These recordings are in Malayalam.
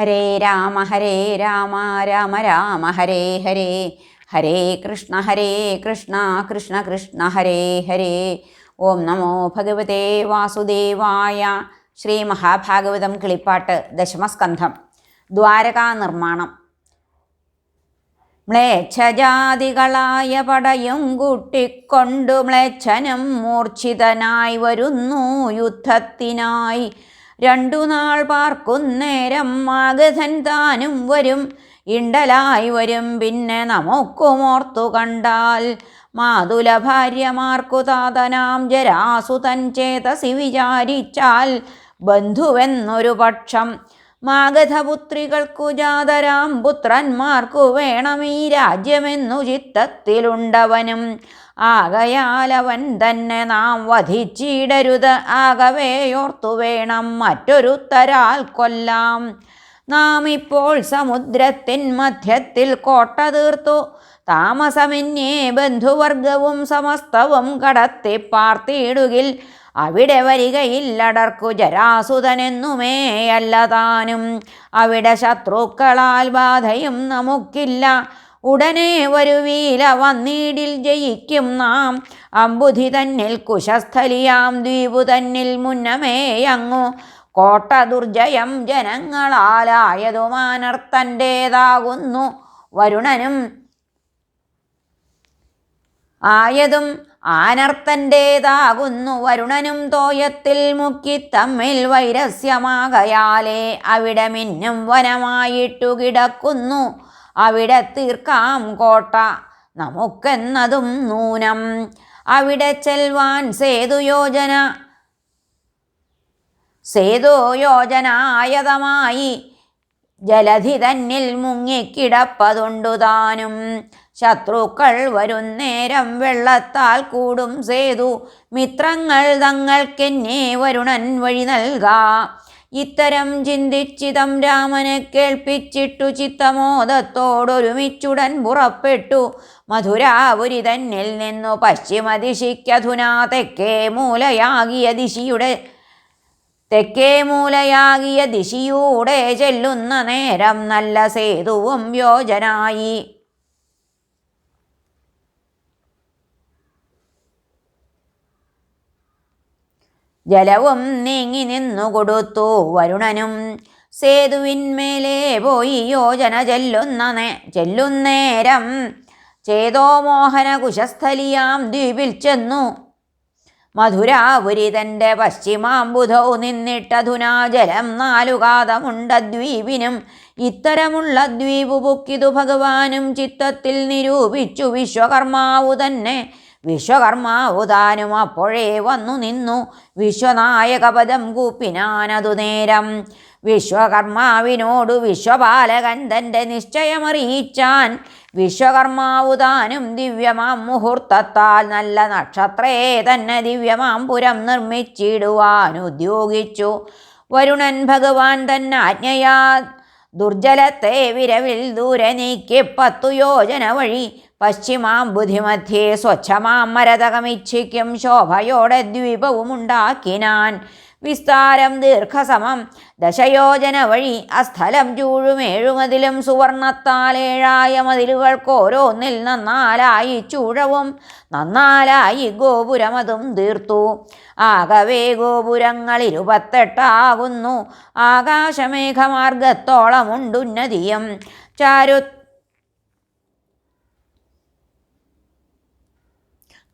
ഹരേ രാമ ഹരേ രാമ രാമ രാമ ഹരേ ഹരേ. ഹരേ കൃഷ്ണ ഹരേ കൃഷ്ണ കൃഷ്ണ കൃഷ്ണ ഹരേ ഹരേ. ഓം നമോ ഭഗവതേ വാസുദേവായ ശ്രീ മഹാഭാഗവതം കിളിപ്പാട്ട് ദശമസ്കന്ധം ദ്വാരകാ നിർമ്മാണം. മ്ലേച്ഛജാതികളായ പടയും കൂട്ടിക്കൊണ്ടു മ്ലേച്ഛനും മൂർച്ഛിതനായി വരുന്നു യുദ്ധത്തിനായി. രണ്ടു നാൾ പാർക്കുന്നേരം മാഗധൻ താനും വരും. ഇണ്ടലായി വരും. പിന്നെ നമുക്കുമോർത്തു കണ്ടാൽ മാതുല ഭാര്യമാർക്കു താതനാം ജരാസുതൻ ചേതസി വിചാരിച്ചാൽ ബന്ധുവെന്നൊരു പക്ഷം. മാഗധപുത്രികൾക്കു ജാതരാം പുത്രന്മാർക്കു വേണം ഈ രാജ്യമെന്നു ചിത്തത്തിലുണ്ടവനും. ആകയാലവൻ തന്നെ നാം വധിച്ചിടരുത്. ആകവേയോർത്തു വേണം മറ്റൊരുത്തരാൽ കൊല്ലാം. നാം ഇപ്പോൾ സമുദ്രത്തിൻ മധ്യത്തിൽ കോട്ട തീർത്തു. താമസമിന്യേ ബന്ധുവർഗവും സമസ്തവും കടത്തി പാർത്തിയിടുകിൽ അവിടെ വരികയില്ലടർക്കു ജരാസുതനെന്നുമേ അല്ല താനും. അവിടെ ശത്രുക്കളാൽ ബാധയും നമുക്കില്ല. ഉടനെ വരുവീല വന്നീടിൽ ജയിക്കും നാം. അമ്പുധി തന്നിൽ കുശസ്ഥലിയാം ദ്വീപു തന്നിൽ മുന്നമേ അങ്ങു. കോട്ട ദുർജയം ജനങ്ങളാലായതുമാനർത്തന്റേതാകുന്നു വരുണനും ആയതും ആനർത്തന്റേതാകുന്നു വരുണനും തോയത്തിൽ മുക്കി തമ്മിൽ വൈരസ്യമാകയാലേ അവിടെ മിന്നും വനമായിട്ടു കിടക്കുന്നു അവിടെ തീർക്കാം കോട്ട. നമുക്കെന്നതും നൂനം. അവിടെ ചെൽവാൻ സേതുയോജന സേതുയോജനായതമായി ജലധി തന്നിൽ മുങ്ങിക്കിടപ്പതുണ്ടു താനും. ശത്രുക്കൾ വരുന്നേരം വെള്ളത്താൽ കൂടും സേതു. മിത്രങ്ങൾ തങ്ങൾക്കെന്നെ വരുണൻ വഴി നൽകാ. ഇത്തരം ചിന്തിച്ചിതം രാമനെ കേൾപ്പിച്ചിട്ടു ചിത്തമോദത്തോടൊരുമിച്ചുടൻ പുറപ്പെട്ടു. മധുരാപുരി തന്നിൽ നിന്നു പശ്ചിമദിശിക്കധുനാ തെക്കേ മൂലയാകിയ ദിശിയുടെ തെക്കേ മൂലയാകിയ ദിശിയൂടെ ചെല്ലുന്ന നേരം നല്ല സേതുവും യോജനായി. ജലവും നീങ്ങി നിന്നു കൊടുത്തു വരുണനും. സേതുവിന്മേലെ പോയി യോജന ചെല്ലുന്ന ചെല്ലുന്നേരം ചേതോ മോഹന കുശസ്ഥലിയാം ദ്വീപിൽ ചെന്നു. മധുരാപുരി തന്റെ പശ്ചിമാംബുധൗ നിന്നിട്ടധുനാ ജലം നാലുകാതമുണ്ട ദ്വീപിനും ഇത്തരമുള്ള ദ്വീപു പൊക്കിതു ഭഗവാനും ചിത്തത്തിൽ നിരൂപിച്ചു വിശ്വകർമാവു തന്നെ. വിശ്വകർമാവു താനും അപ്പോഴേ വന്നു നിന്നു. വിശ്വനായകപദം കൂപ്പിനാനതു നേരം. വിശ്വകർമാവിനോടു വിശ്വപാലകൻ തന്റെ നിശ്ചയമറിയിച്ചാൻ വിശ്വകർമാവു താനും ദിവ്യമാം മുഹൂർത്തത്താൽ നല്ല നക്ഷത്രയെ തന്നെ ദിവ്യമാം പുരം നിർമ്മിച്ചിടുവാൻ ഉദ്യോഗിച്ചു. വരുണൻ ഭഗവാൻ തന്നെ ആജ്ഞയാ ദുർജലത്തെ വിരവിൽ ദൂരെ നീക്കി പത്തു യോജന വഴി പശ്ചിമാം ബുദ്ധിമധ്യേ സ്വച്ഛമാം മരതകമിച്ഛിക്കും ശോഭയോടെ ദ്വീപവും ഉണ്ടാക്കിനാൻ വിസ്താരം ദീർഘസമം ദശയോജന വഴി അസ്ഥലം ചൂഴുമേഴുമതിലും സുവർണത്താലേഴായ മതിലുകൾക്കോരോന്നിൽ നന്നാലായി ചൂഴവും നന്നാലായി ഗോപുരമതും തീർത്തു. ആകവേ ഗോപുരങ്ങൾ ഇരുപത്തെട്ടാകുന്നു. ആകാശമേഘമാർഗത്തോളമുണ്ടുന്നതിയും ചാരു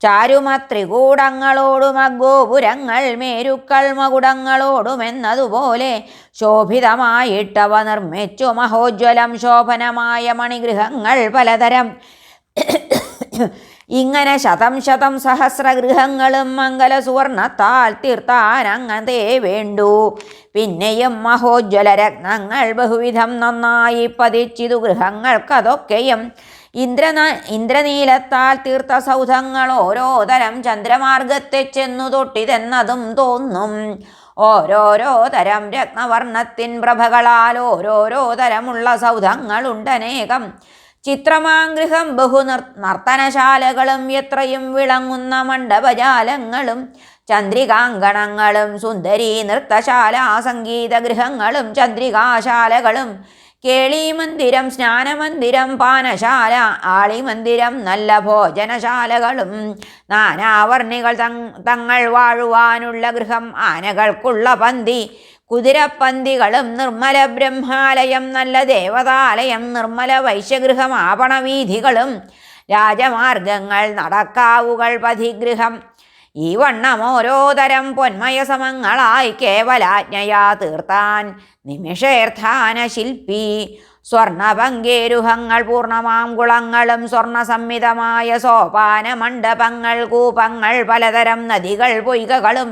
ചാരുമത്രികൂടങ്ങളോടും അഗോപുരങ്ങൾ മേരുക്കൾ മകുടങ്ങളോടുമെന്നതുപോലെ ശോഭിതമായിട്ടവ നിർമ്മിച്ചു. മഹോജ്വലം ശോഭനമായ മണിഗൃഹങ്ങൾ പലതരം. ഇങ്ങനെ ശതം ശതം സഹസ്രഗൃഹങ്ങളും മംഗല സുവർണത്താൽ തീർത്താനങ്ങതേ വേണ്ടു. പിന്നെയും മഹോജ്വല രത്നങ്ങൾ ബഹുവിധം നന്നായി പതിച്ചിതു ഗൃഹങ്ങൾക്കതൊക്കെയും ഇന്ദ്രന ഇന്ദ്രനീലത്താൽ തീർത്ത സൗധങ്ങൾ ഓരോ തരം ചന്ദ്രമാർഗത്തെ ചെന്നു തൊട്ടിതെന്നതും തോന്നും. ഓരോരോ തരം രത്നവർണത്തിൻ പ്രഭകളാൽ ഓരോരോ തരമുള്ള സൗധങ്ങളുണ്ടനേകം. ചിത്രമാഗൃഹം ബഹു നിർ നർത്തനശാലകളും എത്രയും വിളങ്ങുന്ന മണ്ഡപജാലങ്ങളും ചന്ദ്രികാങ്കണങ്ങളും സുന്ദരി നൃത്തശാല സംഗീതഗൃഹങ്ങളും ചന്ദ്രികാശാലകളും കേളിമന്ദിരം സ്നാനമന്ദിരം പാനശാല ആളിമന്ദിരം നല്ല ഭോജനശാലകളും. നാനാവർണികൾ തങ്ങൾ വാഴുവാനുള്ള ഗൃഹം ആനകൾക്കുള്ള പന്തി കുതിരപ്പന്തികളും നിർമ്മല ബ്രഹ്മാലയം നല്ല ദേവതാലയം നിർമ്മല വൈശ്യഗൃഹം ആപണവീഥികളും രാജമാർഗങ്ങൾ നടക്കാവുകൾ പതിഗൃഹം ഈ വണ്ണം ഓരോ തരം പൊന്മയ സമങ്ങളായി കേവലാജ്ഞയാ തീർത്താൻ. നിമിഷേർത്ഥാന ശില്പി സ്വർണപങ്കേരുഹങ്ങൾ പൂർണമാം കുളങ്ങളും സ്വർണ സംമിതമായ സോപാന മണ്ഡപങ്ങൾ കൂപങ്ങൾ പലതരം നദികൾ പൊയ്കകളും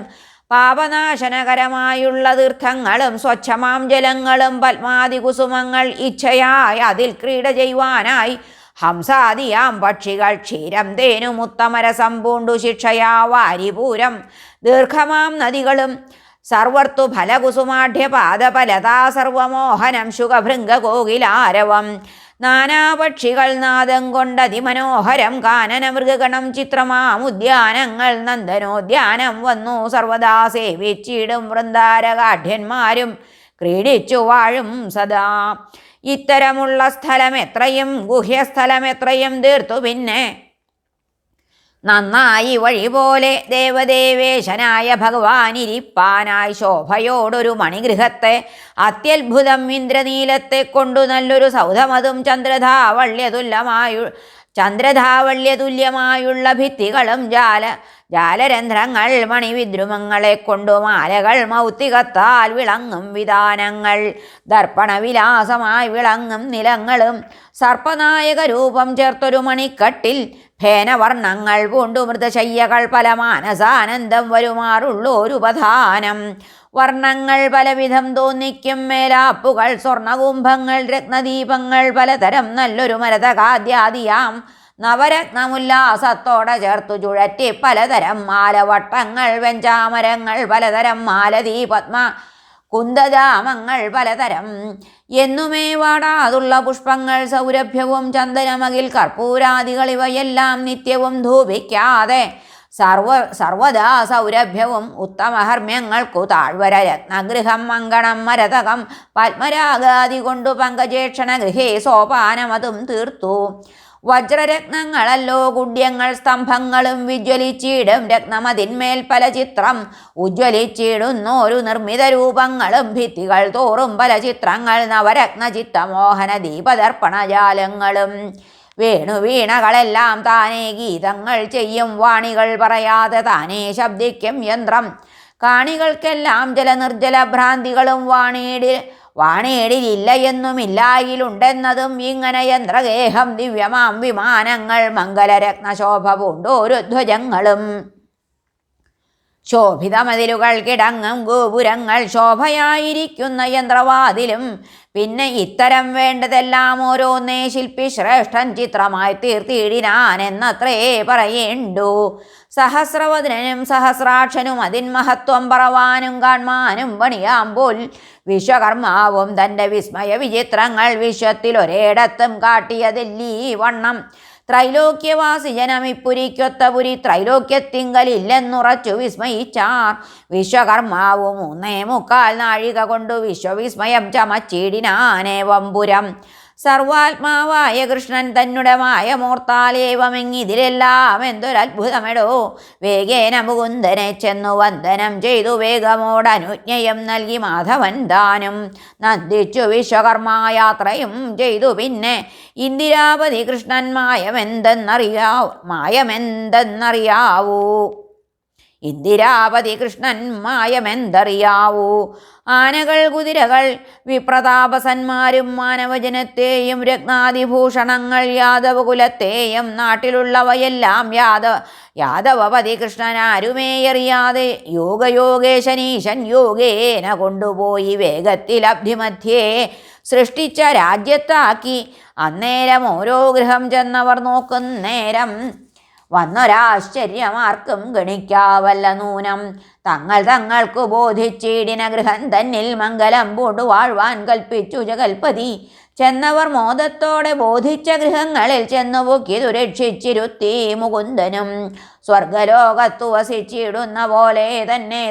പാപനാശനകരമായുള്ള തീർത്ഥങ്ങളും സ്വച്ഛമാം ജലങ്ങളും പത്മാതി കുസുമങ്ങൾ ഇച്ഛയായി അതിൽ ക്രീഡ ചെയ്യുവാനായി ഹംസാദിയാം പക്ഷികൾ ക്ഷീരം തേനു ഉത്തമരസം പൂണ്ടു ശിക്ഷയാ വാരിപൂരം. ദീർഘമാം നദികളും സർവർത്തു ഫലകുസുമാഢ്യപാദപലതാ സർവമോഹനം ശുഖഭൃംഗകോകിലാരവം. നാനാപക്ഷികൾ നാദം കൊണ്ടതിമനോഹരം കാനന മൃഗഗണം ചിത്രമാമുദ്യാനങ്ങൾ നന്ദനോദ്യാനം വന്നു. സർവദാ സേവിച്ചിടും വൃന്ദാരകാഠ്യന്മാരും ക്രീഡിച്ചു വാഴും സദാ ഇത്തരമുള്ള സ്ഥലം എത്രയും തീർത്തു പിന്നെ. നന്നായി വഴി പോലെ ദേവദേവേശനായ ഭഗവാൻ ഇരിപ്പാനായി ശോഭയോടൊരു മണിഗൃഹത്തെ അത്യത്ഭുതം ഇന്ദ്രനീലത്തെ കൊണ്ടു നല്ലൊരു സൗധമതും ചന്ദ്രധാവള്യതുല്യമായു ചന്ദ്രധാവള്യതുല്യമായുള്ള ഭിത്തികളും ജാല ജാലരന്ധ്രങ്ങൾ മണിവിദ്രുമങ്ങളെ കൊണ്ടു മാലകൾ മൗത്തികത്താൽ വിളങ്ങും വിധാനങ്ങൾ ദർപ്പണവിലാസമായി വിളങ്ങും നിലങ്ങളും സർപ്പനായക രൂപം ചേർത്തൊരു മണിക്കട്ടിൽ ഭേനവർണങ്ങൾ പൂണ്ടു മൃതശയ്യകൾ പല മാനസാനന്ദം വരുമാറുള്ളോരുപധാനം വർണങ്ങൾ പലവിധം തോന്നിക്കും മേലാപ്പുകൾ സ്വർണകുംഭങ്ങൾ രത്നദീപങ്ങൾ പലതരം നല്ലൊരു മരതകാദ്യാദിയാം. നവരത്നമുല്ലാസത്തോടെ ചേർത്തു ചുഴറ്റി പലതരം മാലവട്ടങ്ങൾ വെഞ്ചാമരങ്ങൾ പലതരം മാലതീ പത്മ കുന്തജാമങ്ങൾ പലതരം. എന്നുമേ വാടാതുള്ള പുഷ്പങ്ങൾ സൗരഭ്യവും ചന്ദനമകിൽ കർപ്പൂരാദികൾ ഇവയെല്ലാം നിത്യവും ധൂപിക്കാതെ സർവ സർവദാ സൗരഭ്യവും ഉത്തമഹർമ്മ്യങ്ങൾക്കു താഴ്വര രത്നഗൃഹം മങ്കണം മരതകം പത്മരാഗാദി കൊണ്ടു പങ്കജേക്ഷണ ഗൃഹേ സോപാനമതും തീർത്തു. വജ്രരത്നങ്ങളല്ലോ കുഡ്യങ്ങൾ സ്തംഭങ്ങളും വിജ്വലിച്ചിടും രത്നമതിന്മേൽ പല ചിത്രം. ഒരു നിർമ്മിത രൂപങ്ങളും ഭിത്തികൾ തോറും പല ചിത്രങ്ങൾ നവരത്ന ചിത്തമോഹന വേണു വീണകളെല്ലാം താനേ ഗീതങ്ങൾ ചെയ്യും വാണികൾ പറയാതെ താനേ ശബ്ദിക്കും യന്ത്രം. കാണികൾക്കെല്ലാം ജലനിർജല ഭ്രാന്തികളും വാണിയിടി വാണേടിലില്ല എന്നുമില്ലായിലുണ്ടെന്നതും ഇങ്ങനെ യന്ത്രഗേഹം ദിവ്യമാം വിമാനങ്ങൾ മംഗലരത്നശോഭ പൂണ്ടോരു ധ്വജങ്ങളും. ശോഭിതമതിലുകൾ കിടങ്ങും ഗോപുരങ്ങൾ ശോഭയായിരിക്കുന്ന യന്ത്രവാതിലും പിന്നെ ഇത്തരം വേണ്ടതെല്ലാം ഓരോന്നേ ശില്പി ശ്രേഷ്ഠൻ ചിത്രമായി തീർത്തിയിടിനാൻ എന്നത്രേ പറയേണ്ടു സഹസ്രവദനും സഹസ്രാക്ഷനും അതിൻ മഹത്വം പറവാനും കാൺമാനും പണിയാമ്പോൾ വിശ്വകർമാവും തന്റെ വിസ്മയ വിചിത്രങ്ങൾ വിശ്വത്തിൽ ഒരേടത്തും കാട്ടിയതല്ലീ വണ്ണം. ത്രൈലോക്യവാസി ജനമിപ്പുരിക്കൊത്ത പുരി ത്രൈലോക്യത്തിങ്കലില്ലെന്നുറച്ചു വിസ്മയിച്ചാർ. വിശ്വകർമാവ് മൂന്നേ മുക്കാൽ നാഴിക കൊണ്ടു വിശ്വവിസ്മയം ചമച്ചിടിനാനേവംപുരം സർവാത്മാവായ കൃഷ്ണൻ തന്നുടെ മായമോർത്താലേവമെങ്ങിതിലെല്ലാം എന്തൊരത്ഭുതമെടോ വേഗേന മുകുന്ദനെ ചെന്നു വന്ദനം ചെയ്തു വേഗമോടനുജ്ഞയം നൽകി മാധവൻ ദാനും. നന്ദിച്ചു വിശ്വകർമായാത്രയും ചെയ്തു പിന്നെ ഇന്ദിരാപതി കൃഷ്ണൻ മായമെന്തെന്നറിയാവൂ മായമെന്തെന്നറിയാവൂ. ഇന്ദിരാപതി കൃഷ്ണൻ മായമെന്തറിയാവൂ? ആനകൾ കുതിരകൾ വിപ്രതാപസന്മാരും മാനവജനത്തെയും രത്നാതിഭൂഷണങ്ങൾ യാദവ കുലത്തെയും നാട്ടിലുള്ളവയെല്ലാം യാദവ യാദവപതി കൃഷ്ണൻ ആരുമേയറിയാതെ യോഗയോഗേശനീശൻ യോഗേന കൊണ്ടുപോയി വേഗത്തിൽ അബ്ധിമധ്യേ സൃഷ്ടിച്ച രാജ്യത്താക്കി. അന്നേരം ഓരോ ഗൃഹം ചെന്നവർ നോക്കുന്നേരം വന്നൊരാശ്ചര്യമാർക്കും ഗണിക്കാവല്ല നൂനം. തങ്ങൾ തങ്ങൾക്കു ബോധിച്ചിടിന ഗൃഹം തന്നിൽ മംഗലം പൂണ്ടു വാഴ്വാൻ കൽപ്പിച്ചു ജഗൽപതി. ചെന്നവർ മോദത്തോടെ ബോധിച്ച ഗൃഹങ്ങളിൽ ചെന്നു പൊക്കി രക്ഷിച്ചിരുത്തി മുകുന്ദനും. സ്വർഗലോകത്തു വസിച്ചിടുന്ന പോലെ തന്നെ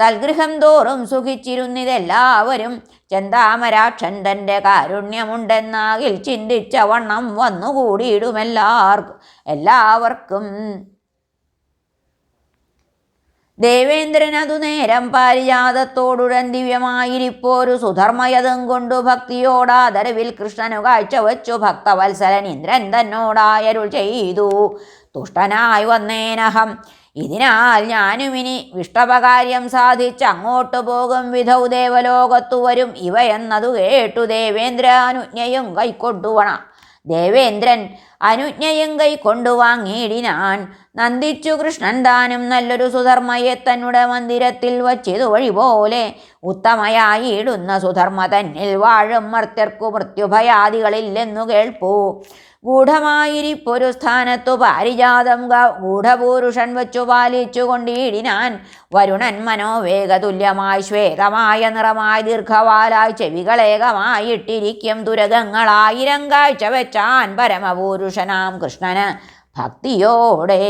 തൽഗൃഹം തോറും സുഖിച്ചിരുന്നിതെല്ലാവരും ചെന്താമരാക്ഷൻ തന്റെ കാരുണ്യമുണ്ടെന്നാകിൽ ചിന്തിച്ച വണ്ണം വന്നുകൂടിയിടുമെല്ലാവർക്കും എല്ലാവർക്കും. ദേവേന്ദ്രൻ അതു നേരം പാരിജാതത്തോടുടൻ ദിവ്യമായിരിപ്പോരു സുധർമ്മയതും കൊണ്ടു ഭക്തിയോടാദരവിൽ കൃഷ്ണനു കാഴ്ചവച്ചു. ഭക്തവത്സലൻ ഇന്ദ്രൻ തന്നോടായരുൾ ചെയ്തു. തുഷ്ടനായി വന്നേനഹം ഇതിനാൽ ഞാനും ഇനി വിഷ്ടപകാര്യം സാധിച്ച് അങ്ങോട്ട് പോകും വിധൗ ദേവലോകത്തു വരും. ഇവ എന്നതു കേട്ടു ദേവേന്ദ്രാനുജ്ഞയും കൈക്കൊണ്ടുവണ ദേവേന്ദ്രൻ അനുജ്ഞയും കൈക്കൊണ്ടു വാങ്ങിയിടിനാൻ. നന്ദിച്ചു കൃഷ്ണൻ താനും നല്ലൊരു സുധർമ്മയെ തന്നുടെ മന്ദിരത്തിൽ വച്ചിതു വഴി പോലെ. ഉത്തമയായിടുന്ന സുധർമ്മ തന്നിൽ വാഴും മർത്യർക്കു മൃത്യുഭയാദികളില്ലെന്നു കേൾപ്പൂ. ഗൂഢമായിരിപ്പൊരു സ്ഥാനത്തു പാരിജാതം ഗൂഢപൂരുഷൻ വച്ചു പാലിച്ചു കൊണ്ടിടിനാൻ. വരുണൻ മനോവേഗതുല്യമായി ശ്വേതമായ നിറമായി ദീർഘവാലായി ചെവികളേകമായിട്ടിരിക്കും തുരകങ്ങളായിരം കാഴ്ച വെച്ചാൻ പരമപൂരുഷനാം കൃഷ്ണന്. ഭക്തിയോടെ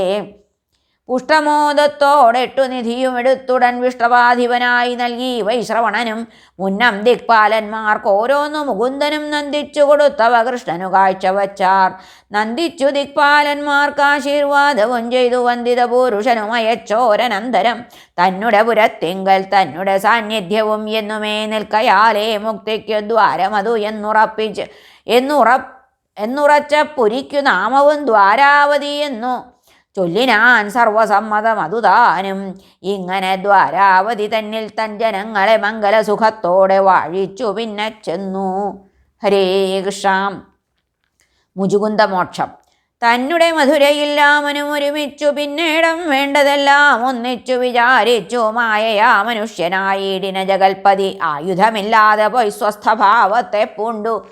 പുഷ്ടമോദത്തോടെട്ടു നിധിയുമെടുത്തുടൻ വിഷ്ടപാധിപനായി നൽകി. വൈശ്രവണനും മുന്നം ദിക്പാലന്മാർക്ക് ഓരോന്നു മുകുന്ദനും നന്ദിച്ചു കൊടുത്തവ കൃഷ്ണനു കാഴ്ചവച്ചാർ നന്ദിച്ചു ദിക്പാലന്മാർക്ക് ആശീർവാദവും ചെയ്തു. വന്ദിത പുരുഷനും അയച്ചോരനന്തരം തന്നുടെ പുരത്തിങ്കൽ തന്നുടെ സാന്നിധ്യവും എന്നുമേ നിൽക്കയാലേ. മുക്തിക്കു ദ്വാരമതു എന്നുറപ്പിച്ച് എന്നുറപ്പ് എന്നുറച്ച പുരിക്കു നാമവും ദ്വാരാവതി എന്നു. ചൊല്ലിനാൻ സർവസമ്മതം അതുതാനും. ഇങ്ങനെ ദ്വാരാവതി തന്നിൽ തൻ ജനങ്ങളെ മംഗലസുഖത്തോടെ വാഴിച്ചു പിന്നെ ചെന്നു. ഹരേ കൃഷ്ണ. മുജുകുന്ദമോക്ഷം. തന്നെ മധുരയിൽ രാമനും ഒരുമിച്ചു പിന്നീടം വേണ്ടതെല്ലാം ഒന്നിച്ചു വിചാരിച്ചു മായയാ മനുഷ്യനായിടിന ജഗൽപതി ആയുധമില്ലാതെ പോയി സ്വസ്ഥഭാവത്തെ പൂണ്ടു.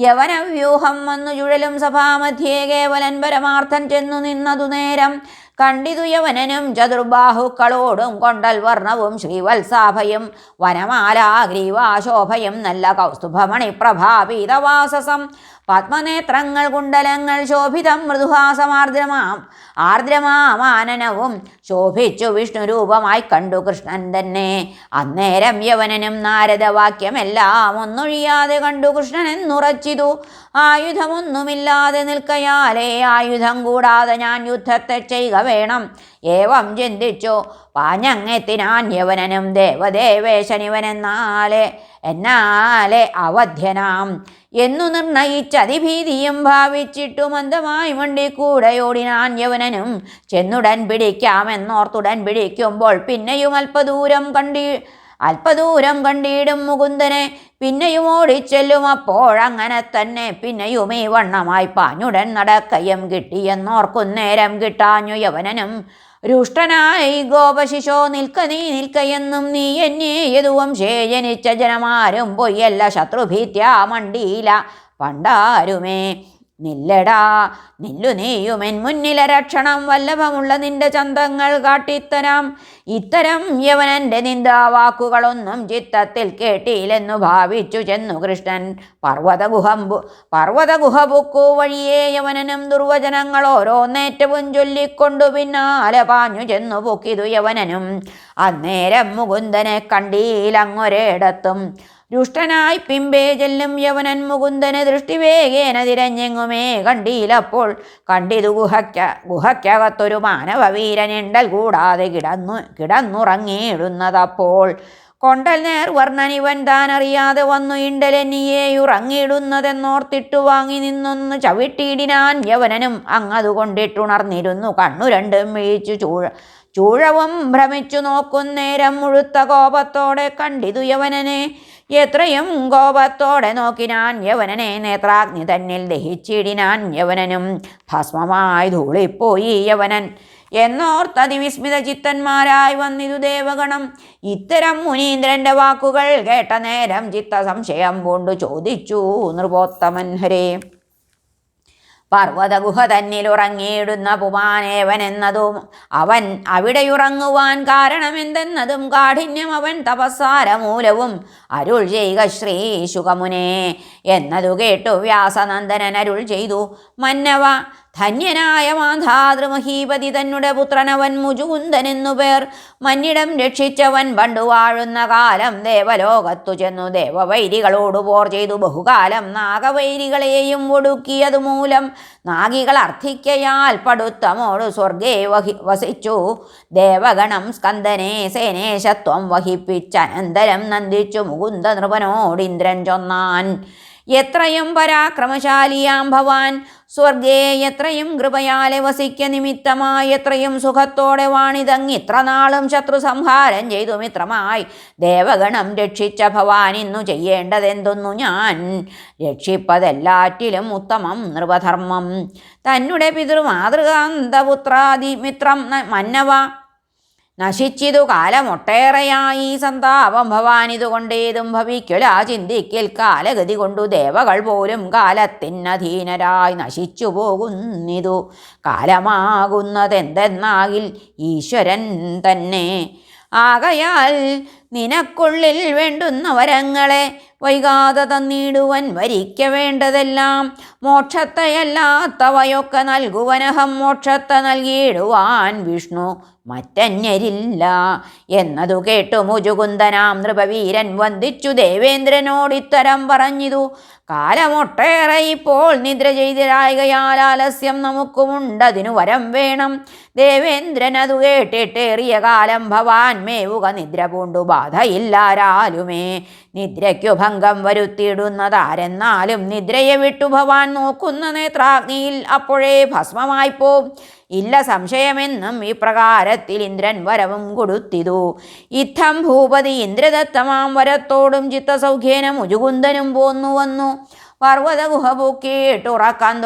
യവനവ്യൂഹം വന്നു ചുഴലും സഭാമധ്യേ കേവലൻ പരമാർത്ഥൻ ചെന്നു നിന്നതു നേരം കണ്ടിതു യവനനും ചതുർബാഹുക്കളോടും കൊണ്ടൽ വർണവും ശ്രീവത്സാഭയും വനമാലാഗ്രീവാശോഭയും നല്ല കൗസ്തുഭമണി പ്രഭാപീതവാസസം. പത്മനേത്രങ്ങൾ കുണ്ടലങ്ങൾ ശോഭിതം മൃദുഹാസമാർദ്രമാം ആർദ്രമാമാനനവും ശോഭിച്ചു വിഷ്ണുരൂപമായി കണ്ടു കൃഷ്ണൻ തന്നെ. അന്നേരം യവനനും നാരദവാക്യമെല്ലാം ഒന്നൊഴിയാതെ കണ്ടു കൃഷ്ണൻ എന്നുറച്ചിതു. ആയുധമൊന്നുമില്ലാതെ നിൽക്കയാലേ ആയുധം കൂടാതെ ഞാൻ യുദ്ധത്തെ ചെയ്യുക വേണം. ഏവം ചിന്തിച്ചു പാഞ്ഞങ്ങെത്തിനാൻ യവനനും ദേവദേവേശനിവനെന്നാലെ എന്നാലെ അവധ്യനാം. എന്നു നിർണയിച്ചതിഭീതിയും ഭാവിച്ചിട്ടു മന്ദമായി മണ്ടിക്കൂടെയോടിനാൻ യവനനും ചെന്നുടൻ പിടിക്കാമെന്നോർത്തുടൻ പിടിക്കുമ്പോൾ പിന്നെയും അല്പദൂരം കണ്ടി അല്പദൂരം കണ്ടിടും മുകുന്ദനെ. പിന്നെയും ഓടിച്ചെല്ലും അപ്പോഴങ്ങനെ തന്നെ പിന്നെയും ഈ വണ്ണമായി പാഞ്ഞുടൻ നടക്കയം കിട്ടിയെന്നോർക്കുന്നേരം കിട്ടാഞ്ഞു യവനനും രുഷ്ടനായി ഗോപശിശോ നിൽക്ക നീ നിൽക്കയെന്നും നീ എന്നെ യതുവം ശേജനിച്ച ജനമാരും പൊയ്യല്ല ശത്രുഭീത്യാ മണ്ടിയില പണ്ടാരുമേ. നില്ലടാ നില്ലു നീയുമെൻ മുന്നിലെ രക്ഷണം വല്ലഭമുള്ള നിന്റെ ചന്തങ്ങൾ കാട്ടിത്തരാം. ഇത്തരം യവനന്റെ നിന്ദാവാക്കുകളൊന്നും ചിത്തത്തിൽ കേട്ടിയില്ലെന്നു ഭാവിച്ചു ചെന്നു കൃഷ്ണൻ. പർവതഗുഹംബു പർവതഗുഹ പൊക്കു വഴിയേ യവനനും ദുർവചനങ്ങൾ ഓരോന്നേറ്റവും ചൊല്ലിക്കൊണ്ടു പിന്നാലെ പാഞ്ഞു ചെന്നു പൊക്കിതു യവനനും. അന്നേരം മുകുന്ദനെ കണ്ടീലങ്ങൊരിടത്തും രുഷ്ടനായി പിമ്പേ ചെല്ലും യവനൻ മുകുന്ദന് ദൃഷ്ടിവേഗേന തിരഞ്ഞെങ്ങുമേ കണ്ടീലപ്പോൾ കണ്ടിതു ഗുഹയ്ക്ക ഗുഹയ്ക്കകത്തൊരു മാനവ ഇണ്ടൽ കൂടാതെ കിടന്നു കിടന്നുറങ്ങിയിടുന്നതപ്പോൾ. കൊണ്ടൽ നേർ വർണനിവൻ താൻ അറിയാതെ വന്നു ഇണ്ടലെന്നിയെ ഉറങ്ങിയിടുന്നതെന്നോർത്തിട്ടു വാങ്ങി നിന്നൊന്ന് ചവിട്ടിയിടിനാൻ യവനനും അങ്ങതുകൊണ്ടിട്ടുണർന്നിരുന്നു. കണ്ണു രണ്ടും വീഴ്ചു ചൂഴ ചൂഴവും ഭ്രമിച്ചു നോക്കുന്നേരം മുഴുത്ത കോപത്തോടെ കണ്ടിതു യവനനെ. എത്രയും കോപത്തോടെ നോക്കിനാൻ യവനനെ നേത്രാഗ്നി തന്നിൽ ദഹിച്ചിടിനാൻ യവനനും. ഭസ്മമായി ധൂളിപ്പോയി യവനൻ. എന്നോർത്തതിവിസ്മിത ചിത്തന്മാരായി വന്നിതു ദേവഗണം. ഇത്തരം മുനീന്ദ്രന്റെ വാക്കുകൾ കേട്ട നേരം ചിത്ത സംശയം പൂണ്ടു ചോദിച്ചു നൃപോത്തമൻ ഹരേ. പർവതഗുഹ തന്നിലുറങ്ങിയിടുന്ന പുമാനേവൻ എന്നതും അവൻ അവിടെയുറങ്ങുവാൻ കാരണമെന്തെന്നതും കാഠിന്യം അവൻ തപസ്സാരമൂലവും അരുൾ ചെയ്യുക ശ്രീ ശുകമുനെ എന്നതു കേട്ടു വ്യാസനന്ദനൻ അരുൾ ചെയ്തു. മന്നവ ധന്യനായ മാധാതൃമഹീപതി തന്നെ പുത്രനവൻ മുജുകുന്ദനെന്നു പേർ. മന്നിടം രക്ഷിച്ചവൻ പണ്ടു വാഴുന്ന കാലം ദേവലോകത്തു ചെന്നു ദേവവൈരികളോട് പോർ ചെയ്തു. ബഹുകാലം നാഗവൈരികളെയും ഒടുക്കിയതു മൂലം നാഗികൾ അർത്ഥിക്കയാൽ പടുത്തമോട് സ്വർഗേ വഹി വസിച്ചു. ദേവഗണം സ്കന്ദനെ സേനേശത്വം വഹിപ്പിച്ചനന്തരം നന്ദിച്ചു. മുകുന്ദ നൃപനോടിന്ദ്രൻ ചൊന്നാൻ. എത്രയും പരാക്രമശാലിയാം ഭവാൻ സ്വർഗേ എത്രയും കൃപയാലെ വസിക്ക നിമിത്തമായി എത്രയും സുഖത്തോടെ വാണിതങ്ങിത്ര നാളും ശത്രു സംഹാരം ചെയ്തു മിത്രമായി ദേവഗണം രക്ഷിച്ച ഭവാൻ ഇന്നു ചെയ്യേണ്ടതെന്തൊന്നു ഞാൻ രക്ഷിപ്പതെല്ലാറ്റിലും ഉത്തമം നൃപധർമ്മം തന്നെ പിതൃമാതൃകാന്തപുത്രാദി മിത്രം മന്നവ നശിച്ചിതു കാലമൊട്ടേറെയായി സന്താപം ഭവാനിതുകൊണ്ടേതും ഭവിക്കല ചിന്തിക്കൽ കാലഗതി കൊണ്ടു ദേവകൾ പോലും കാലത്തിനധീനരായി നശിച്ചു പോകുന്നിതു. കാലമാകുന്നതെന്തെന്നാകിൽ ഈശ്വരൻ തന്നെ. ആകയാൽ നിനക്കുള്ളിൽ വേണ്ടുന്ന വരങ്ങളെ വൈകാതെ തന്നിടുവൻ വരിക്ക വേണ്ടതെല്ലാം. മോക്ഷത്തെയല്ലാത്തവയൊക്കെ നൽകുവനഹം മോക്ഷത്തെ നൽകിയിടുവാൻ വിഷ്ണു മറ്റന്യരില്ല. എന്നതു കേട്ടു മുജുകുന്ദനാം നൃപവീരൻ വന്ദിച്ചു ദേവേന്ദ്രനോട് ഇത്തരം പറഞ്ഞിതു. കാലമൊട്ടേറെ ഇപ്പോൾ നിദ്ര ചെയ്തിരായകയാൽ ആലസ്യം നമുക്കുമുണ്ടതിനു വരം വേണം. ദേവേന്ദ്രൻ അതു കേട്ടിട്ടേറിയ കാലം ഭവാൻ മേവുക നിദ്ര പൂണ്ടു ബാധയില്ലാരാലുമേ. നിദ്രയ്ക്കു ഭംഗം വരുത്തിയിടുന്നതാരെന്നാലും നിദ്രയെ വിട്ടു ഭവാൻ നോക്കുന്ന നേത്രാഗ്നിയിൽ അപ്പോഴേ ഭസ്മമായി പോം ഇല്ല സംശയമെന്നും ഈ പ്രകാരത്തിൽ ഇന്ദ്രൻ വരവും കൊടുത്തിതു. ഇത്തം ഭൂപതി ഇന്ദ്രദത്തമാം വരത്തോടും ചിത്തസൗഖ്യേന മുജുകുന്ദനും പോന്നു വന്നു. പർവത ഗുഹ പൂക്കിയിട്ടുറക്കാൻ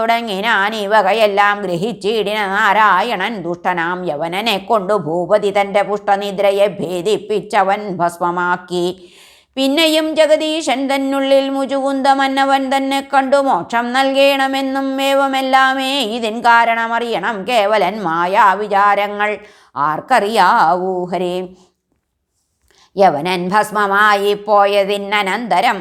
ഈ വകയെല്ലാം ഗ്രഹിച്ചിടിന നാരായണൻ ദുഷ്ടനാം യവനനെ കൊണ്ടു ഭൂപതി തന്റെ പുഷ്ടനിദ്രയെ ഭേദിപ്പിച്ചവൻ ഭസ്മമാക്കി. പിന്നെയും ജഗദീശൻ തന്നുള്ളിൽ മുജുകുന്ദമന്നവൻ തന്നെ കണ്ടു മോക്ഷം നൽകണമെന്നും ഏവമെല്ലാമേ ഇതിൻ കാരണമറിയണം കേവലൻ മായാവിചാരങ്ങൾ. ആർക്കറിയാവൂ ഹരേ? യവനൻ ഭസ്മമായി പോയതിനനന്തരം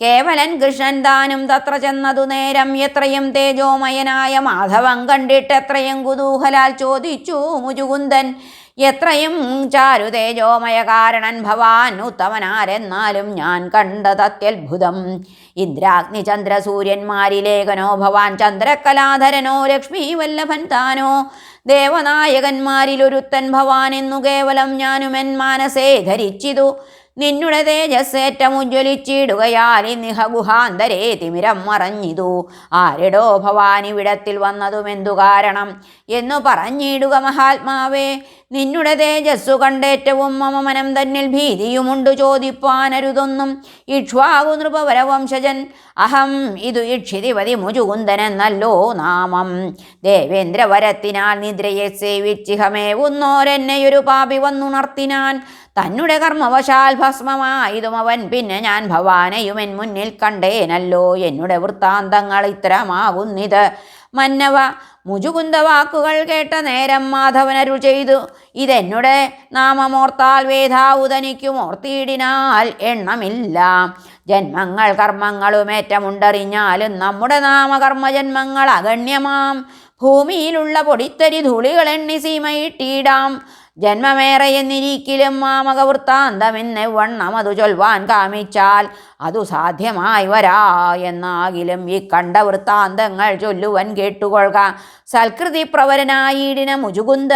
കേവലൻ കൃഷ്ണൻ താനും തത്ര ചെന്നതു നേരം എത്രയും തേജോമയനായ മാധവം കണ്ടിട്ട് എത്രയും കുതൂഹലാൽ ചോദിച്ചു മുജുകുന്ദൻ എത്രയും ചാരുതേജോമയ കാരണൻ ഭവാൻ ഉത്തമനാരെന്നാലും ഞാൻ കണ്ടത് അത്യത്ഭുതം ഇന്ദ്രാഗ്നി ചന്ദ്ര സൂര്യന്മാരിലേഖനോ ഭവാൻ ചന്ദ്രകലാധരനോ ലക്ഷ്മി വല്ലഭൻ താനോ ദേവനായകന്മാരിലൊരുത്തൻ ഭവാൻ എന്നു കേവലം ഞാനുമെൻ മാനസേ ധരിച്ചിതു. നിന്നുടെ തേജസ്സേറ്റം ഉജ്ജ്വലിച്ചിടുകയാൽ നിഹ ഗുഹാന്തരേ തിമിരം മറഞ്ഞിതു. ആരിടോ ഭവാൻ ഇവിടത്തിൽ വന്നതുമെന്തു കാരണം? എന്നു പറഞ്ഞിടുക മഹാത്മാവേ നിന്നുടെ തേജസ്സു കണ്ടേറ്റവും മമമനം തന്നിൽ ഭീതിയുമുണ്ടു ചോദിപ്പാനരുതൊന്നും. ഇക്ഷ്വാകു നൃപവരവംശജൻ അഹം ഇതു ഇക്ഷിതിപതി മുജുകുന്ദനെന്നല്ലോ നാമം. ദേവേന്ദ്രവരത്തിനാൽ നിദ്രയെ സേവിച്ചിഹമേവുന്നോരെന്നെയൊരു പാപി വന്നുണർത്തിനാൻ. തന്നുടെ കർമ്മവശാൽ ഭസ്മമായതും അവൻ പിന്നെ ഞാൻ ഭവാനെയുമെൻ മുന്നിൽ കണ്ടേനല്ലോ. എന്നുടെ വൃത്താന്തങ്ങൾ ഇത്തരമാകുന്നിത് മന്നവ. മുജുകുന്ദ വാക്കുകൾ കേട്ട നേരം മാധവനരുൾ ചെയ്തു. ഇതെന്നുടെ നാമമോർത്താൽ വേധാവുതനിക്കും ഓർത്തിയിടിനാൽ എണ്ണമില്ല. ജന്മങ്ങൾ കർമ്മങ്ങളും കർമ്മങ്ങളുമേറ്റമുണ്ടറിഞ്ഞാലും നമ്മുടെ നാമകർമ്മ ജന്മങ്ങൾ അഗണ്യമാം. ഭൂമിയിലുള്ള പൊടിത്തരി ധൂളികൾ എണ്ണി സീമയിട്ടിടാം. ജന്മമേറെ എന്നിരിക്കലും മാമക വൃത്താന്തമെന്ന് വണ്ണം അതു ചൊൽവാൻ കാമിച്ചാൽ അതു സാധ്യമായി വരാ എന്നാകിലും ഈ കണ്ട വൃത്താന്തങ്ങൾ ചൊല്ലുവൻ കേട്ടുകൊള്ളുക. സൽകൃതി പ്രവരനായിടിന മുജുകുന്ദ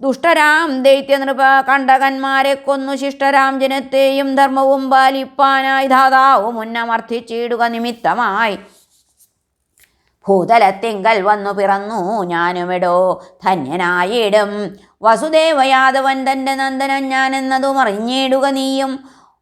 ദുഷ്ടരാം ദൈത്യനൃപ കണ്ടകന്മാരെ കൊന്നു ശിഷ്ടരാം ജനത്തെയും ധർമ്മവും പാലിപ്പാനായി ധാതാവും മുന്നമർത്ഥിച്ചിടുക നിമിത്തമായി. ഭൂതലത്തിങ്കൽ വന്നു പിറന്നു ഞാനുമിടോ ധന്യനായിടും. വസുദേവയാദവൻ തന്റെ നന്ദനൻ ഞാനെന്നതു അറിഞ്ഞിടുക നീയും.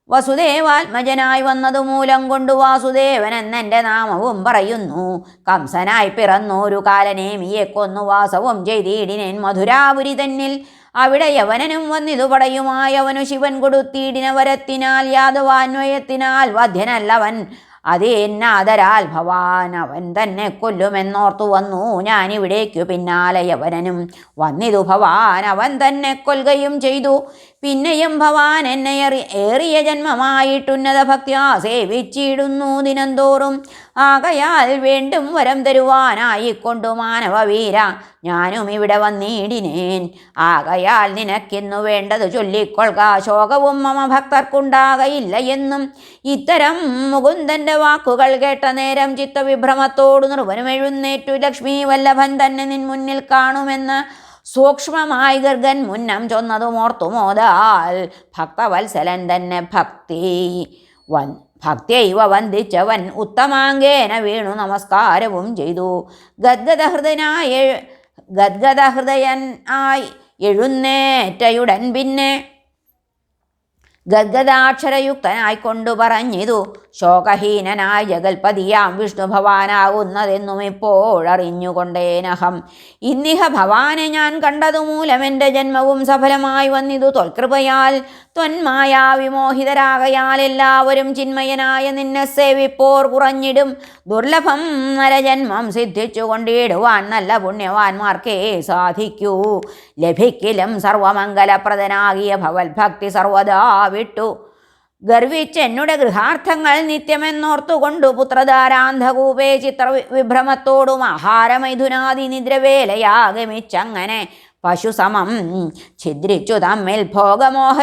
വസുദേവാത്മജനായി വന്നതു മൂലം കൊണ്ടു വാസുദേവൻ എന്നെന്റെ നാമവും പറയുന്നു. കംസനായി പിറന്നോരു കാലനേമിയെ കൊന്നു വാസവും ചെയ്തിടിനേൻ മധുരാപുരി തന്നിൽ. അവിടെ യവനനും വന്നിതു പടയുമായവനു ശിവൻ കൊടുത്തിടിന വരത്തിനാൽ യാദവാന്വയത്തിനാൽ വധ്യനല്ലവൻ അതേന്നാദരാൽ ഭവാൻ അവൻ തന്നെ കൊല്ലുമെന്നോർത്തു വന്നു. ഞാനിവിടേക്കു പിന്നാലെ യവനനും വന്നിതു ഭവാൻ അവൻ തന്നെ കൊൽകയും ചെയ്തു. പിന്നെയും ഭവാൻ എന്നെ എറി ഏറിയ ജന്മമായിട്ടുന്നത ഭക്തിയാ സേവിച്ചിടുന്നു ദിനംതോറും. ആകയാൽ വീണ്ടും വരം തരുവാനായിക്കൊണ്ടു മാനവവീര ഞാനും ഇവിടെ വന്നിടിനേൻ. ആകയാൽ നിനക്കിന്നു വേണ്ടത് ചൊല്ലിക്കൊള്ളുക ശോകവും മമ ഭക്തർക്കുണ്ടാകയില്ല എന്നും. ഇത്തരം മുകുന്ദന്റെ വാക്കുകൾ കേട്ട നേരം ചിത്തവിഭ്രമത്തോടു നിർവനും എഴുന്നേറ്റു ലക്ഷ്മി വല്ലഭൻ തന്നെ നിൻ മുന്നിൽ കാണുമെന്ന് സൂക്ഷ്മമായി ഗർഗൻ മുന്നം ചൊന്നതും ഓർത്തുമോദാൽ ഭക്തവത്സലൻ തന്നെ ഭക്തി വൻ ഭക്തിയൈവ വന്ദിച്ചവൻ ഉത്തമാങ്കേന വീണു നമസ്കാരവും ചെയ്തു. ഗദ്ഗദഹൃദയനായ ഗദ്ഗദഹൃദയൻ ആയി എഴുന്നേറ്റയുടൻ പിന്നെ ഗദ്ഗദാക്ഷരയുക്തനായിക്കൊണ്ടു പറഞ്ഞിതു. ശോകഹീനനായ ജഗൽപതിയാം വിഷ്ണു ഭവാനാകുന്നതെന്നും ഇപ്പോഴറിഞ്ഞുകൊണ്ടേനഹം. ഇന്നിഹ ഭവാനെ ഞാൻ കണ്ടതുമൂലം എന്റെ ജന്മവും സഫലമായി വന്നിതു തൊൽകൃപയാൽ. ത്വന്മായ വിമോഹിതരാകയാൽ എല്ലാവരും ചിന്മയനായ നിന്നെ സേവിപ്പോർ കുറഞ്ഞിടും. ദുർലഭം നരജന്മം സിദ്ധിച്ചു കൊണ്ടിടുവാൻ നല്ല പുണ്യവാന്മാർക്കേ സാധിക്കൂ. ലഭിക്കിലും സർവമംഗലപ്രദനാകിയ ഭഗവത്ഭക്തി ഭക്തി സർവദാ വിട്ടു. ഗർവിച്ച് എന്നുടെ ഗൃഹാർത്ഥങ്ങൾ നിത്യമെന്നോർത്തുകൊണ്ടു പുത്രധാരാന്ധകൂപേ ചിത്ര വിഭ്രമത്തോടും ആഹാരമൈഥുനാദി നിദ്രവേലയാഗമിച്ചങ്ങനെ പശുസമം ഛിദ്രിച്ചു തമ്മിൽ ഭോഗമോഹ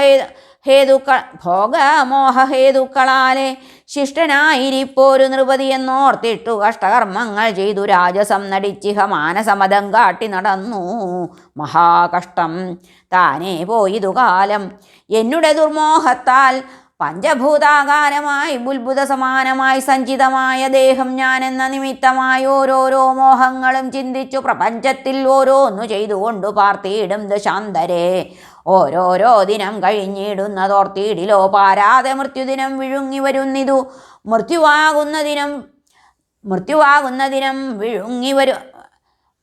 ഹേതുക്കൾ ഭോഗമോഹേതുക്കളാലെ ശിഷ്ടനായിരിപ്പോരു നൃപതി എന്നോർത്തിട്ടു കഷ്ടകർമ്മങ്ങൾ ചെയ്തു രാജസം നടിച്ചിഹ മാനസമതം കാട്ടി നടന്നു. മഹാകഷ്ടം. താനേ പോയിതു കാലം എന്നുടെ ദുർമോഹത്താൽ പഞ്ചഭൂതാകാരമായി ബുൽബുധ സമാനമായി സഞ്ചിതമായ ദേഹം ഞാൻ എന്ന നിമിത്തമായി ഓരോരോ മോഹങ്ങളും ചിന്തിച്ചു പ്രപഞ്ചത്തിൽ ഓരോന്നു ചെയ്തുകൊണ്ടു പാർത്തിയിടും ദശാന്തരെ. ഓരോരോ ദിനം കഴിഞ്ഞിടുന്നതോർത്തിയിടിലോ പാരാതെ മൃത്യുദിനം വിഴുങ്ങി വരുന്നിതു. മൃത്യുവാകുന്ന ദിനം മൃത്യുവാകുന്ന ദിനം വിഴുങ്ങി വരു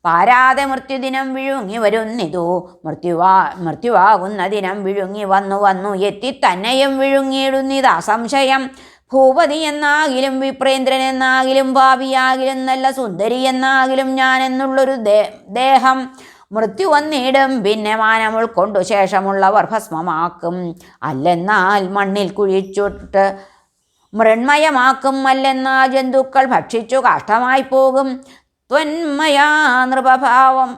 പാരാതെ മൃത്യുദിനം വിഴുങ്ങി വരുന്നിതു. മൃത്യുവാ മൃത്യുവാകുന്ന ദിനം വിഴുങ്ങി വന്നു വന്നു എത്തി തന്നെയും വിഴുങ്ങിയിടുന്നിതാ സംശയം. ഭൂപതി എന്നാകിലും വിപ്രേന്ദ്രൻ എന്നാകിലും ഭാവിയാകിലും നല്ല സുന്ദരി എന്നാകിലും ഞാൻ എന്നുള്ളൊരു ദേഹം. മൃത്യു വന്നിടും പിന്നെ മാനം ഉൾക്കൊണ്ടു ശേഷമുള്ളവർ ഭസ്മമാക്കും. അല്ലെന്നാൽ മണ്ണിൽ കുഴിച്ചിട്ട് മൃണ്മയമാക്കും. അല്ലെന്നാ ജന്തുക്കൾ ഭക്ഷിച്ചു കാഷ്ടമായി പോകും. ത്വന്മയാ നൃപഭാവം.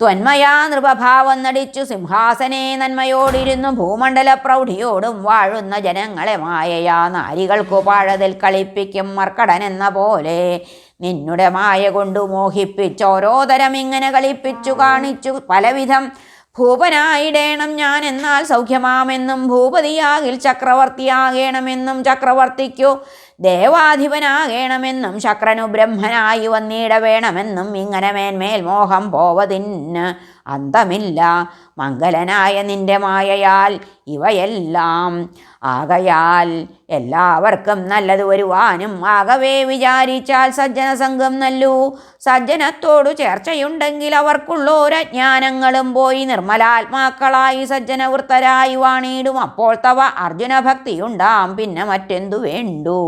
ത്വന്മയാ നൃപഭാവം നടിച്ചു സിംഹാസനെ നന്മയോടിരുന്നു ഭൂമണ്ഡല പ്രൗഢിയോടും വാഴുന്ന ജനങ്ങളെ മായയാ നാരികൾക്കു പാഴതിൽ കളിപ്പിക്കും മർക്കടൻ എന്ന പോലെ. നിന്നുടെ മായ കൊണ്ടു മോഹിപ്പിച്ചോരോതരം ഇങ്ങനെ കളിപ്പിച്ചു കാണിച്ചു പലവിധം. ഭൂപനായിടേണം ഞാൻ എന്നാൽ സൗഖ്യമാമെന്നും ഭൂപതിയാകിൽ ചക്രവർത്തിയാകേണമെന്നും ചക്രവർത്തിക്കു ദേവാധിപനാകേണമെന്നും ശക്രനു ബ്രഹ്മനായി വന്നിട വേണമെന്നും ഇങ്ങനെ മേന്മേൽ മോഹം പോവതിന് അന്തമില്ല. മംഗലനായ നിന്റെ മായയാൽ ഇവയെല്ലാം ആകയാൽ എല്ലാവർക്കും നല്ലത് വരുവാനും ആകവേ വിചാരിച്ചാൽ സജ്ജന സംഘം നല്ലൂ. സജ്ജനത്തോടു ചേർച്ചയുണ്ടെങ്കിൽ അവർക്കുള്ളോരജ്ഞാനങ്ങളും പോയി നിർമ്മലാത്മാക്കളായി സജ്ജനവൃത്തരായി വാണിയിടും അപ്പോൾ തവ അർജുന ഭക്തിയുണ്ടാം പിന്നെ മറ്റെന്തു വേണ്ടു?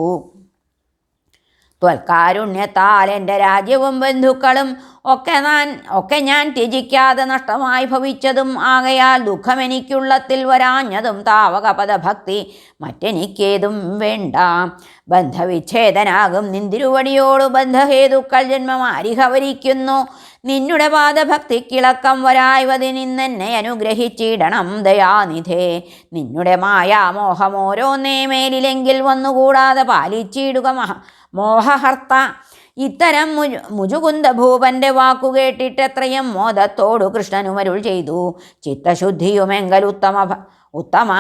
ത്വൽക്കാരുണ്യത്താൽ എന്റെ രാജ്യവും ബന്ധുക്കളും ഒക്കെ ഞാൻ ഒക്കെ ഞാൻ ത്യജിക്കാതെ നഷ്ടമായി ഭവിച്ചതും ആകയാൽ ദുഃഖമെനിക്കുള്ളത്തിൽ വരാഞ്ഞതും താവകപദ ഭക്തി മറ്റെനിക്കേതും വേണ്ട. ബന്ധവിച്ഛേദനാകും നിന്തിരുവടിയോട് ബന്ധഹേതുക്കൾ ജന്മമാരിഹവരിക്കുന്നു. നിന്നുടെ പാദഭക്തിക്കിളക്കം വരായ്വതി നിന്നെന്നെ അനുഗ്രഹിച്ചിടണം ദയാനിധേ. നിന്നുടെ മായാമോഹമോരോന്നേ മേലിലെങ്കിൽ വന്നുകൂടാതെ പാലിച്ചിടുക മഹ മോഹഹർത്ത. ഇത്തരം മുജു മുജുകുന്ദ ഭൂപന്റെ വാക്കു കേട്ടിട്ട് എത്രയും മോദത്തോടു കൃഷ്ണനുമരുൾ ചെയ്തു. ചിത്തശുദ്ധിയുമെങ്കൽ ഉത്തമ.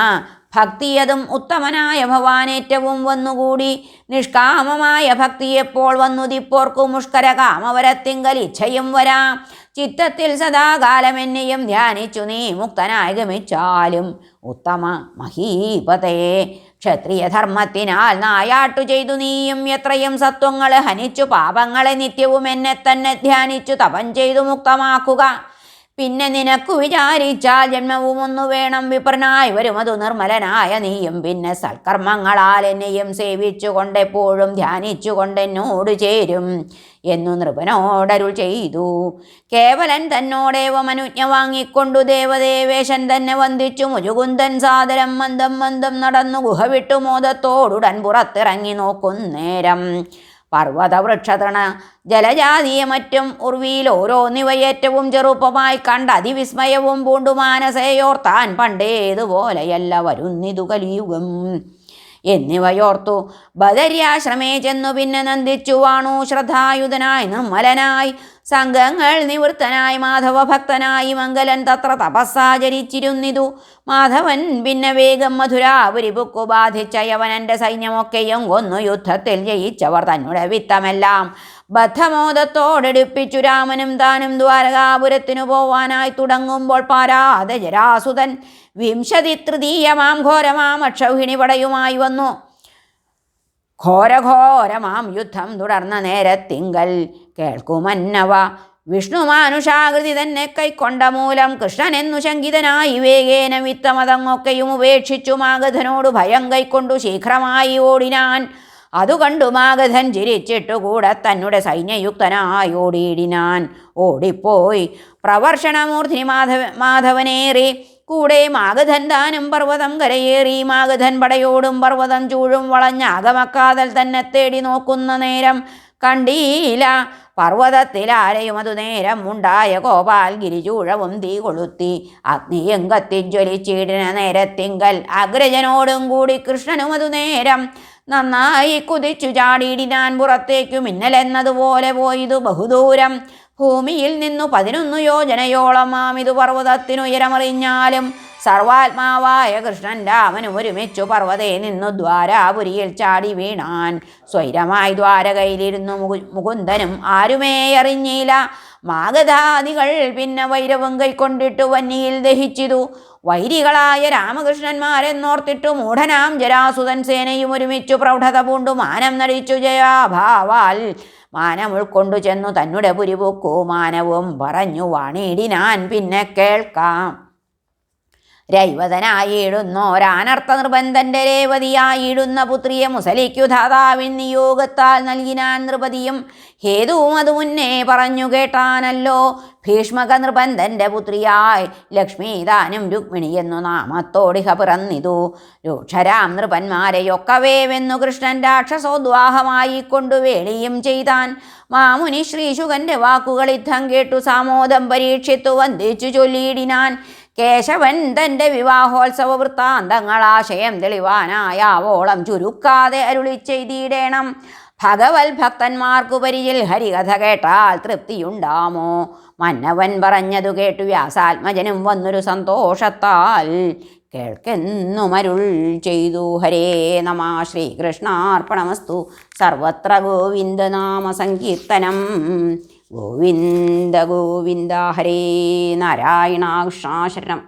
ഭക്തിയതും ഉത്തമനായ ഭവാനേറ്റവും വന്നുകൂടി. നിഷ്കാമമായ ഭക്തിയെപ്പോൾ വന്നു? വന്നുതിപ്പോർക്കു മുഷ്കര കാമവരത്തിങ്കൽ ഇച്ഛയും വരാം. ചിത്തത്തിൽ സദാകാലം എന്നെയും ധ്യാനിച്ചു നീ മുക്തനായി ഗമിച്ചാലും ഉത്തമ മഹീപതയെ ക്ഷത്രിയധർമ്മത്തിനാൽ നായാട്ടു ചെയ്തു നീയും എത്രയും സത്വങ്ങളെ ഹനിച്ചു പാപങ്ങളെ നിത്യവും എന്നെ തന്നെ ധ്യാനിച്ചു തപം ചെയ്തു മുക്തമാക്കുക. പിന്നെ നിനക്കു വിചാരിച്ചാൽ ജന്മവും ഒന്നു വേണം വിപ്രനായി വരും അതു നിർമ്മലനായ നീയും. പിന്നെ സൽക്കർമ്മങ്ങളാൽ എന്നെയും സേവിച്ചുകൊണ്ടെപ്പോഴും ധ്യാനിച്ചുകൊണ്ടെന്നോട് ചേരും എന്നു നൃപനോടരുൾ ചെയ്തു. കേവലൻ തന്നോടേവം അനുജ്ഞ വാങ്ങിക്കൊണ്ടു ദേവദേവേശൻ തന്നെ വന്ദിച്ചു. മുജുകുന്ദൻ സാദരം മന്ദം മന്ദം നടന്നു ഗുഹ വിട്ടു മോദത്തോടുടൻ പുറത്തിറങ്ങി നോക്കുന്നേരം. പർവതവൃക്ഷതൃണ ജലജാതിയെ മറ്റും ഉർവിയിൽ ഓരോന്നിവയേറ്റവും ചെറുപ്പമായി കണ്ട അതിവിസ്മയവും പൂണ്ടു മാനസയോർത്താൻ പണ്ടേതുപോലെയല്ല വരുന്നിതു കലിയുഗം. എന്നിവയോർത്തു ബദര്യാശ്രമേ ചെന്നു പിന്നെ നന്ദിച്ചു വാണു ശ്രദ്ധായുധനായി നിർമ്മലനായി സംഘങ്ങൾ നിവൃത്തനായി മാധവ ഭക്തനായി മംഗലൻ തത്ര തപസ്സാചരിച്ചിരുന്നിതു മാധവൻ പിന്നെ വേഗം മധുരാപുരി ബുക്കു ബാധിച്ച യവനന്റെ സൈന്യമൊക്കെയും കൊന്നു യുദ്ധത്തിൽ ജയിച്ചവർ തന്നുടെ വിത്തമെല്ലാം. ബദ്ധമോദത്തോടെടുപ്പിച്ചു രാമനും താനും ദ്വാരകാപുരത്തിനു പോവാനായി തുടങ്ങുമ്പോൾ പാരാതെ ജരാസുതൻ വിംശതി തൃതീയമാം ഘോരമാം അക്ഷൗഹിണി പടയുമായി വന്നു. ഘോരഘോരമാം യുദ്ധം തുടർന്ന നേരത്തിങ്കൽ കേൾക്കുമന്നവ. വിഷ്ണുമാനുഷാകൃതി തന്നെ കൈക്കൊണ്ട മൂലം കൃഷ്ണനെന്നു ശങ്കിതനായി വേഗേന വിത്തമതങ്ങൊക്കെയും ഉപേക്ഷിച്ചു മാഗധനോട് ഭയം കൈക്കൊണ്ടു ശീഘ്രമായി ഓടിനാൻ. അതു കണ്ടു മാഗധൻ ചിരിച്ചിട്ടു കൂടെ തന്നെ സൈന്യയുക്തനായി ഓടിയിടിനാൻ. ഓടിപ്പോയി. പ്രവർഷണമൂർധി മാധവ മാധവനേറി. കൂടെ മാഗധൻ താനും പർവതം കരയേറി. മാഗധൻ പടയോടും പർവതം ചൂഴും വളഞ്ഞ ആകമക്കാതൽ തന്നെ തേടി നോക്കുന്ന നേരം കണ്ടീല പർവതത്തിലാരെയും അതു നേരം ഉണ്ടായ ഗോപാൽ ഗിരിചൂഴവും തീ കൊളുത്തി. അഗ്നിയും കത്തിജ്വലിച്ചിടിന നേരത്തിങ്കൽ അഗ്രജനോടും കൂടി കൃഷ്ണനും അതു നേരം നന്നായി കുതിച്ചു ചാടിയിടിനാൻ പുറത്തേക്കു മിന്നലെന്നതുപോലെ പോയിതു ബഹുദൂരം. ഭൂമിയിൽ നിന്നു പതിനൊന്നു യോജനയോളം ആമിതു പർവതത്തിനുയരമറിഞ്ഞാലും സർവാത്മാവായ കൃഷ്ണൻ രാമനും ഒരുമിച്ചു പർവതേ നിന്നു ദ്വാരാപുരിയിൽ ചാടി വീണാൻ. സ്വൈരമായി ദ്വാരകയിലിരുന്നു മുകു മുകുന്ദനും ആരുമേ അറിഞ്ഞില്ല മാഗധാദികൾ പിന്നെ വൈരവും കൈക്കൊണ്ടിട്ടു വന്നിയിൽ ദഹിച്ചിതു. വൈരികളായ രാമകൃഷ്ണന്മാരെന്നോർത്തിട്ടു മൂഢനാം ജരാസുതൻ സേനയും ഒരുമിച്ചു പ്രൗഢത പൂണ്ടു മാനം നടിച്ചു ജയാഭാവാൽ. മാനം ഉൾക്കൊണ്ടു ചെന്നു തന്നെ പുരിപൊക്കു മാനവും പറഞ്ഞു വാണിയിടിനാൻ പിന്നെ കേൾക്കാം. രൈവതനായിടുന്നോരാനർത്ഥ നിർബന്ധന്റെ രേവതിയായിടുന്ന പുത്രിയെ മുസലിക്കു ധാതാവിൻ നിയോഗത്താൽ നൽകിനാൻ നൃപതിയും ഹേതുവും അത് മുന്നേ പറഞ്ഞു കേട്ടാനല്ലോ. ഭീഷ്മക നൃബന്ധന്റെ പുത്രിയായി ലക്ഷ്മി താനും രുക്മിണി എന്നു നാമത്തോടിഹ പിറന്നിതു. രൂക്ഷരാം നൃപന്മാരെയൊക്കവേവെന്നു കൃഷ്ണൻ രാക്ഷസോദ്വാഹമായി കൊണ്ടു വേളിയും ചെയ്താൻ മാമുനി ശ്രീശുകന്റെ വാക്കുകൾ യുദ്ധം കേട്ടു സാമോദം പരീക്ഷിത്തു വന്ദിച്ചു ചൊല്ലിയിടിനാൻ. കേശവൻ തന്റെ വിവാഹോത്സവ വൃത്താന്തങ്ങളാശയം തെളിവാനായാവോളം ചുരുക്കാതെ അരുളി ചെയ്തിടേണം. ഭഗവത് ഭക്തന്മാർക്കു പരിചിൽ ഹരികഥ കേട്ടാൽ തൃപ്തിയുണ്ടാമോ? മന്നവൻ പറഞ്ഞതു കേട്ടു വ്യാസാത്മജനും വന്നൊരു സന്തോഷത്താൽ കേൾക്കെന്നുമരുൾ ചെയ്തു. ഹരേ നമ. ശ്രീകൃഷ്ണാർപ്പണമസ്തു. സർവത്ര ഗോവിന്ദനാമ സങ്കീർത്തനം ഗോവിന്ദ ഗോവിന്ദ ഹരേ നാരായണ കൃഷ്ണാശരണം.